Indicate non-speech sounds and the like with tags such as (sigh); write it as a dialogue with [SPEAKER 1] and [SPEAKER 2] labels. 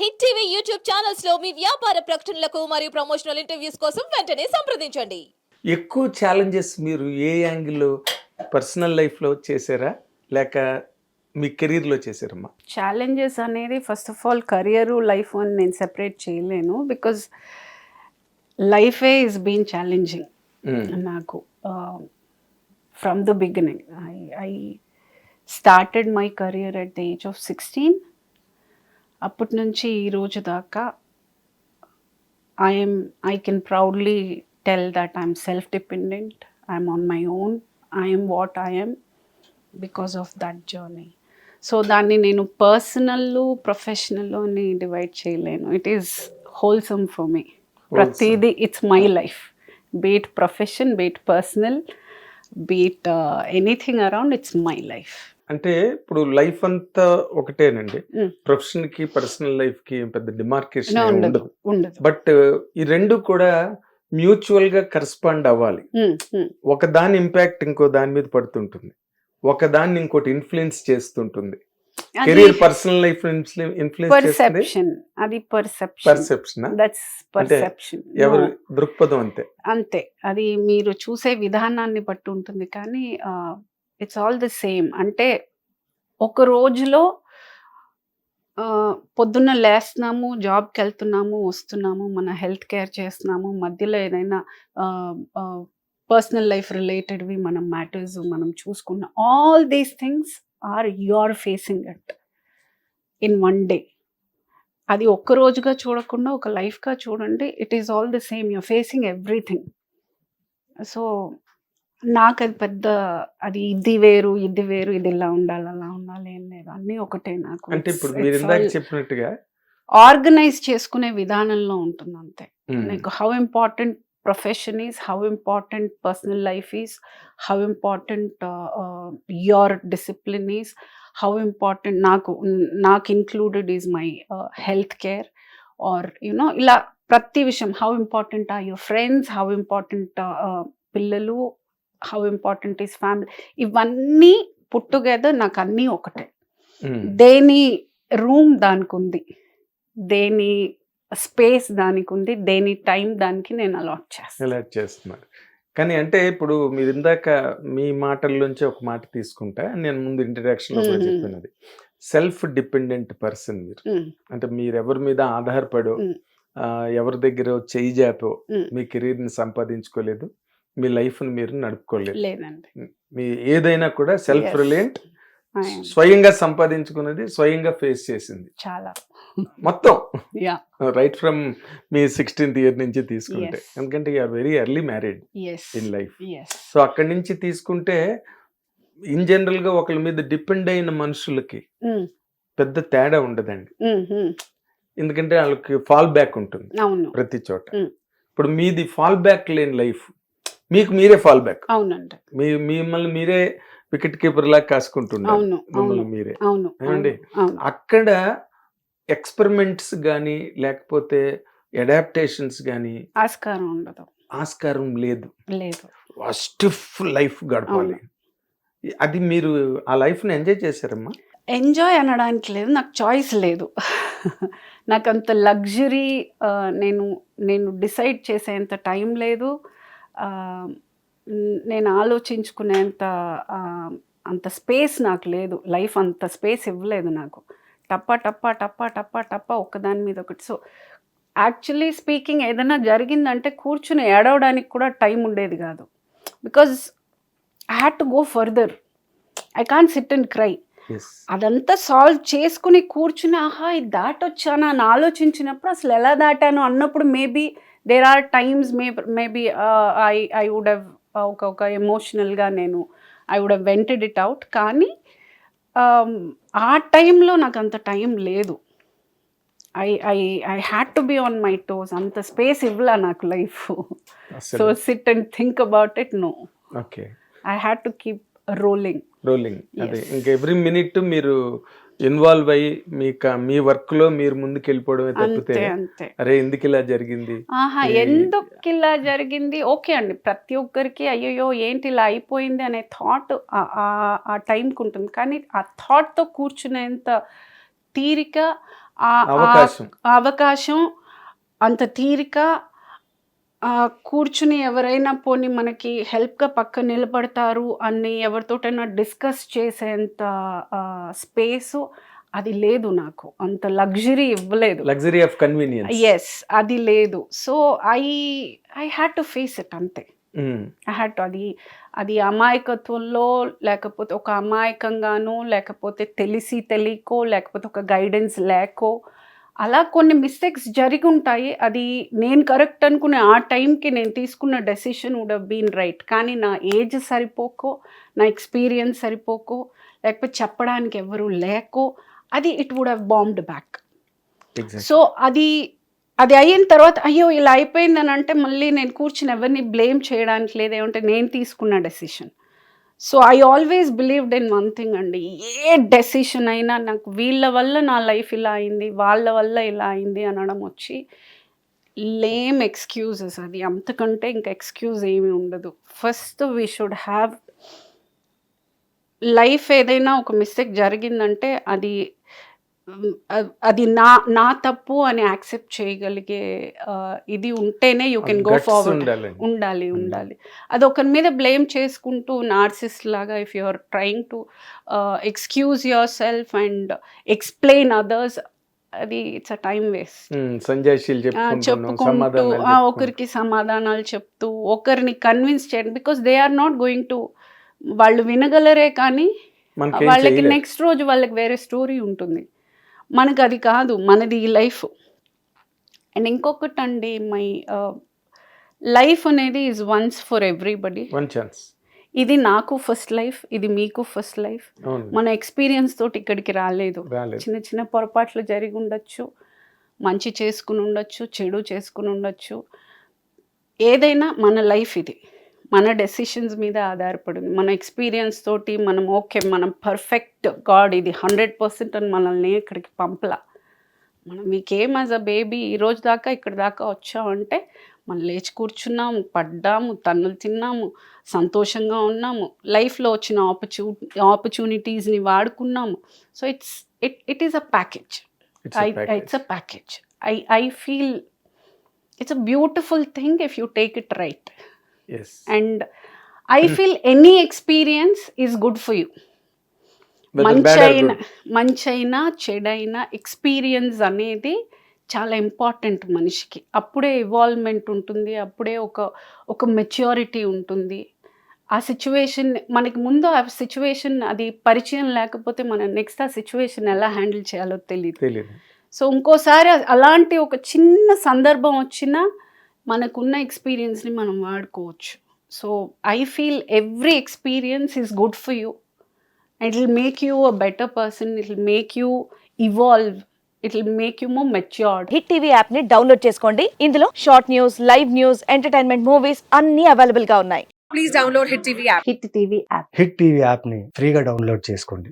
[SPEAKER 1] Hit TV YouTube ఛానల్స్లో మీ వ్యాపార ప్రకటనలకు మరియు ప్రమోషనల్ ఇంటర్వ్యూస్ కోసం వెంటనే సంప్రదించండి.
[SPEAKER 2] ఎక్కువ ఛాలెంజెస్ మీరు ఏ యాంగిల్లో పర్సనల్ లైఫ్లో చేశారా? లేక మీ కెరీర్లో చేశారమ్మా?
[SPEAKER 3] ఛాలెంజెస్ అనేది first of all career life అని నేను సెపరేట్ చేయలేను బికాజ్ లైఫే ఇస్ బీన్ ఛాలెంజింగ్. నాకు. From the beginning I I started my career at the age of sixteen అప్పటి నుంచి ఈ రోజు దాకా I'm I can proudly tell that I'm self dependent I'm on my own I'm what I'm because of that journey so దాన్ని నేను personal professional అని divide చేయలేను. It is wholesome for me ప్రతిదీ it's my life be it profession be it personal be it anything around it's my life
[SPEAKER 2] అంటే ఇప్పుడు life అంతా ఒకటేనండి. ప్రొఫెషన్కి personal లైఫ్కి పెద్ద డిమార్కేషన్
[SPEAKER 3] ఉండదు
[SPEAKER 2] బట్ ఈ రెండు కూడా మ్యూచువల్గా కరెస్పాండ్ అవ్వాలి. ఒక దాని ఇంపాక్ట్ ఇంకో దాని మీద పడుతుంటుంది. ఒక దాన్ని ఇంకోటి ఇన్ఫ్లుయెన్స్ చేస్తుంటుంది. కెరీర్ పర్సనల్ లైఫ్ ఇన్ఫ్లుయెన్స్
[SPEAKER 3] అది పర్సెప్షన్.
[SPEAKER 2] పర్సెప్షన్?
[SPEAKER 3] దట్స్ పర్సెప్షన్
[SPEAKER 2] ఎవరి దృక్పథం అంతే.
[SPEAKER 3] అంతే. అది మీరు చూసే విధానాన్ని బట్టి ఉంటుంది. కానీ ఇట్స్ ఆల్ ది సేమ్. అంటే ఒక రోజులో పొద్దున్న లేస్తున్నాము జాబ్కి వెళ్తున్నాము వస్తున్నాము మన హెల్త్ కేర్ చేస్తున్నాము మధ్యలో ఏదైనా పర్సనల్ లైఫ్ రిలేటెడ్వి మనం మ్యాటర్స్ మనం చూసుకున్న all these things are you are facing it in one day. అది ఒక్క రోజుగా చూడకుండా ఒక లైఫ్గా చూడండి it is all the same. You're facing everything. So నాకు అది పెద్ద అది ఇది వేరు ఇది వేరు ఇది ఇలా ఉండాలి అలా ఉండాలి ఏం లేదు. అన్ని ఒకటే నాకు.
[SPEAKER 2] ఇప్పుడు చెప్పినట్టుగా
[SPEAKER 3] ఆర్గనైజ్ చేసుకునే విధానంలో ఉంటుంది అంతే. Like how important profession is how important personal life is how important your discipline is how important నాకు నాకు included is my health care or you know ఇలా ప్రతి విషయం how important are your friends how important పిల్లలు how important is family ఇవన్నీ put together నాకు అన్నీ ఒకటే.
[SPEAKER 2] ఉమ్,
[SPEAKER 3] దేని రూమ్ దానికి ఉంది దేని స్పేస్ దానికి ఉంది దేని టైం దానికి నేను అలాట్ చేస్తాను
[SPEAKER 2] అలర్ట్ చేస్తున్నారు కానీ అంటే ఇప్పుడు మీరు ఇందాక మీ మాటల్లోంచి ఒక మాట తీసుకుంటా నేను ముందు ఇంట్రడక్షన్లో కూడా
[SPEAKER 3] మ్మ్.
[SPEAKER 2] చెప్పినది. సెల్ఫ్ డిపెండెంట్ పర్సన్ మీరు.
[SPEAKER 3] Mm,
[SPEAKER 2] అంటే మీరు ఎవరి మీద ఆధారపడో ఎవరి దగ్గర చెయ్యి జాపో. మీ కెరీర్ని సంపాదించుకోలేదు. మీ లైఫ్ని మీరు నడుపుకోలేదు.
[SPEAKER 3] లేదండి.
[SPEAKER 2] మీ ఏదైనా కూడా సెల్ఫ్. రిలయంట్. స్వయంగా సంపాదించుకున్నది స్వయంగా ఫేస్ చేసింది.
[SPEAKER 3] చాలా.
[SPEAKER 2] మొత్తం. Right from me sixteenth year నుంచి తీసుకుంటే. ఎందుకంటే you're very early married in life so అక్కడి నుంచి తీసుకుంటే ఇన్ జనరల్గా ఒకళ్ళ మీద డిపెండ్ అయిన మనుషులకి పెద్ద తేడా ఉండదండి. ఎందుకంటే వాళ్ళకి ఫాల్ బ్యాక్ ఉంటుంది ప్రతి చోట.
[SPEAKER 3] Mm.
[SPEAKER 2] ఇప్పుడు మీది ఫాల్ బ్యాక్ లేని లైఫ్ మీకు మీరే ఫాల్ బ్యాక్
[SPEAKER 3] అవునండి.
[SPEAKER 2] మీ మిమ్మల్ని మీరే వికెట్ కీపర్ లాగా కాసుకుంటున్నారు. మిమ్మల్ని మీరే.
[SPEAKER 3] అవును
[SPEAKER 2] ఏమండి?
[SPEAKER 3] అవును, అవును.
[SPEAKER 2] అక్కడ ఎక్స్పెరిమెంట్స్ కానీ లేకపోతే అడాప్టేషన్స్ కానీ
[SPEAKER 3] ఆస్కారం ఉండదు.
[SPEAKER 2] ఆస్కారం లేదు.
[SPEAKER 3] లేదు.
[SPEAKER 2] స్టిఫ్ లైఫ్ గడపాలి. అది మీరు ఆ లైఫ్ని ఎంజాయ్ చేశారమ్మా?
[SPEAKER 3] ఎంజాయ్ అనడానికి లేదు నాకు చాయిస్ లేదు. (laughs) నాకు అంత లగ్జరీ నేను నేను డిసైడ్ చేసేంత టైం లేదు. నేను ఆలోచించుకునేంత అంత స్పేస్ నాకు లేదు. లైఫ్ అంత స్పేస్ ఇవ్వలేదు నాకు. టప్ప టప్ప టప్ప టప్ప టప్ప ఒకదాని మీద ఒకటి. సో యాక్చువల్లీ స్పీకింగ్ ఏదైనా జరిగిందంటే కూర్చుని ఏడవడానికి కూడా టైం ఉండేది కాదు. Because I had to go further. I can't sit and cry. అదంతా సాల్వ్ చేసుకుని కూర్చుని ఆహా ఇది దాటొచ్చానా అని ఆలోచించినప్పుడు అసలు ఎలా దాటాను అన్నప్పుడు maybe there are times may maybe I I would have ఒక ఒక ఎమోషనల్గా నేను I would have vented it out కానీ um, ఆ టైంలో నాకు అంత టైం లేదు. I I I had to be on my toes అంత స్పేస్ ఇవ్వలా నాకు life so sit and think about it no
[SPEAKER 2] okay
[SPEAKER 3] I had to keep rolling
[SPEAKER 2] rolling అదే. ఇంకా ఎవ్రీ మినిట్ మీరు ఇన్వాల్వ్ అయ్యి మీ మీ వర్క్లో మీరు ముందుకు వెళ్ళిపోవడమే తప్పితే అరే ఎందుకు ఇలా జరిగింది?
[SPEAKER 3] ఆహా ఎందుకు ఇలా జరిగింది? ఓకే అండి. ప్రతి ఒక్కరికి అయ్యయ్యో ఏంటి ఇలా అయిపోయింది అనే థాట్ ఆ టైంకి ఉంటుంది. కానీ ఆ థాట్తో కూర్చునేంత తీరిక
[SPEAKER 2] అవకాశం
[SPEAKER 3] అంత తీరిక కూర్చుని ఎవరైనా పోని మనకి హెల్ప్గా పక్క నిలబడతారు అని ఎవరితోటైనా డిస్కస్ చేసేంత స్పేసు అది లేదు నాకు. అంత లగ్జరీ ఇవ్వలేదు.
[SPEAKER 2] లగ్జరీ ఆఫ్ కన్వీనియన్స్
[SPEAKER 3] ఎస్ అది లేదు. So I I had to face it అంతే. ఐ హ్యాడ్ టు అది అది అమాయకత్వంలో లేకపోతే ఒక అమాయకంగానో లేకపోతే తెలిసి తెలియకో లేకపోతే ఒక గైడెన్స్ లేకో అలా కొన్ని మిస్టేక్స్ జరిగి ఉంటాయి అది నేను కరెక్ట్ అనుకునే ఆ టైంకి నేను తీసుకున్న decision would have been right కానీ నా ఏజ్ సరిపోకో నా ఎక్స్పీరియన్స్ సరిపోకో లేకపోతే చెప్పడానికి ఎవరు లేకో అది it would have bombed back so అది అది అయిన తర్వాత అయ్యో ఇలా అయిపోయిందని అంటే మళ్ళీ నేను కూర్చుని ఎవరిని బ్లేమ్ చేయడానికి లేదు. ఏమంటే నేను తీసుకున్న decision so I always believed in one thing అండి. ఏ డెసిషన్ అయినా నాకు వీళ్ళ వల్ల నా లైఫ్ ఇలా అయింది వాళ్ళ వల్ల ఇలా అయింది అనడం వచ్చి లేమ్ ఎక్స్క్యూజెస్ అది. అంతకంటే ఇంకా ఎక్స్క్యూజ్ ఏమీ ఉండదు. First we should have life ఏదైనా ఒక మిస్టేక్ జరిగిందంటే అది అది నా నా తప్పు అని యాక్సెప్ట్ చేయగలిగే ఇది ఉంటేనే యూ కెన్ గో ఫార్వర్డ్. ఉండాలి ఉండాలి. అది ఒకరి మీద బ్లేమ్ చేసుకుంటూ నార్సిస్ట్ లాగా if you are trying to excuse your self and explain others అది ఇట్స్ అ టైం వేస్ట్.
[SPEAKER 2] సంజాయిషీలు చెప్పుకుంటున్నాం
[SPEAKER 3] చెప్పుకుంటూ. ఒకరికి సమాధానాలు చెప్తూ ఒకరిని కన్విన్స్ చేయడం because they are not going to వాళ్ళు వినగలరే కానీ వాళ్ళకి. నెక్స్ట్ రోజు వాళ్ళకి వేరే స్టోరీ ఉంటుంది. మనకు అది కాదు మనది ఈ లైఫ్. అండ్ ఇంకొకటి అండి మై లైఫ్ అనేది is once for everybody
[SPEAKER 2] one chance
[SPEAKER 3] ఇది నాకు ఫస్ట్ లైఫ్ ఇది మీకు ఫస్ట్ లైఫ్ మన ఎక్స్పీరియన్స్ తోటి ఇక్కడికి రాలేదు. చిన్న చిన్న పొరపాట్లు జరిగి ఉండొచ్చు మంచి చేసుకుని ఉండొచ్చు చెడు చేసుకుని ఉండొచ్చు. ఏదైనా మన లైఫ్ ఇది. మన డెసిషన్స్ మీద ఆధారపడింది. మన ఎక్స్పీరియన్స్ తోటి మనం ఓకే మనం పర్ఫెక్ట్ గాడ్ ఇది హండ్రెడ్ పర్సెంట్ అని మనల్ని ఇక్కడికి పంపలా. మనం మీకేం యాజ్ అ బేబీ ఈ రోజు దాకా ఇక్కడ దాకా వచ్చామంటే మనం లేచి కూర్చున్నాము పడ్డాము తన్నులు తిన్నాము సంతోషంగా ఉన్నాము లైఫ్లో వచ్చిన ఆపర్చూ ఆపర్చునిటీస్ని వాడుకున్నాము. So it's it it is a package
[SPEAKER 2] It's a
[SPEAKER 3] I,
[SPEAKER 2] package.
[SPEAKER 3] it's a package. I, I feel it's a beautiful thing if you take it right.
[SPEAKER 2] Yes.
[SPEAKER 3] And I feel any experience is good for you.
[SPEAKER 2] Whether
[SPEAKER 3] మంచి
[SPEAKER 2] bad or
[SPEAKER 3] అయినా
[SPEAKER 2] good.
[SPEAKER 3] మంచి అయినా చెడైనా experience అనేది చాలా important మనిషికి అప్పుడే ఇవాల్వ్మెంట్ ఉంటుంది అప్పుడే ఒక ఒక మెచ్యూరిటీ ఉంటుంది ఆ సిచ్యువేషన్ మనకి ముందు ఆ సిచ్యువేషన్ అది పరిచయం లేకపోతే మనం నెక్స్ట్ ఆ సిచ్యువేషన్ ఎలా హ్యాండిల్ చేయాలో తెలియదు సో ఇంకోసారి అలాంటి ఒక చిన్న సందర్భం వచ్చినా మనకున్న ఎక్స్పీరియన్స్ని మనం వాడుకోవచ్చు. So I feel every experience is good for you it will make you a better person it will make you evolve it will make you more matured
[SPEAKER 4] hit TV యాప్ని డౌన్లోడ్ చేసుకోండి. ఇందులో short news live news entertainment movies అన్ని అవైలబుల్గా ఉన్నాయి.
[SPEAKER 5] Please download Hit TV app.
[SPEAKER 3] Hit TV app
[SPEAKER 6] hit TV యాప్ని ఫ్రీగా download చేసుకోండి.